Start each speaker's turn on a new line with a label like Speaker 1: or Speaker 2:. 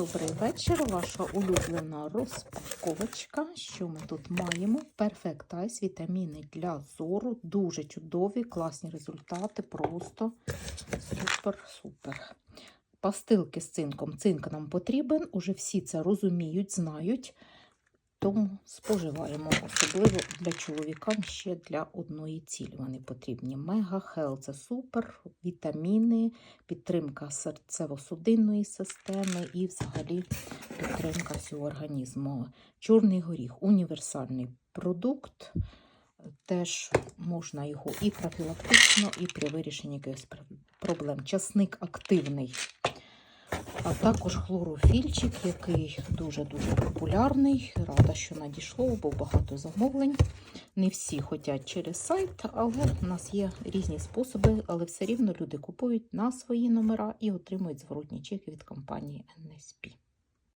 Speaker 1: Добрий вечір, ваша улюблена розпаковочка. Що ми тут маємо? Perfect Eyes, вітаміни для зору. Дуже чудові, класні результати. Просто супер-супер. Пастилки з цинком. Цинк нам потрібен, уже всі це розуміють, знають. Тому споживаємо, особливо для чоловікам ще для одної цілі. Вони потрібні. Мега Хел це супер, вітаміни, підтримка серцево-судинної системи і взагалі підтримка всього організму. Чорний горіх універсальний продукт. Теж можна його і профілактично, і при вирішенні якихось проблем. Часник активний. А також хлорофільчик, який дуже-дуже популярний. Рада, що надійшло, бо багато замовлень. Не всі хочуть через сайт, але в нас є різні способи, але все рівно люди купують на свої номера і отримують зворотні чеки від компанії NSP.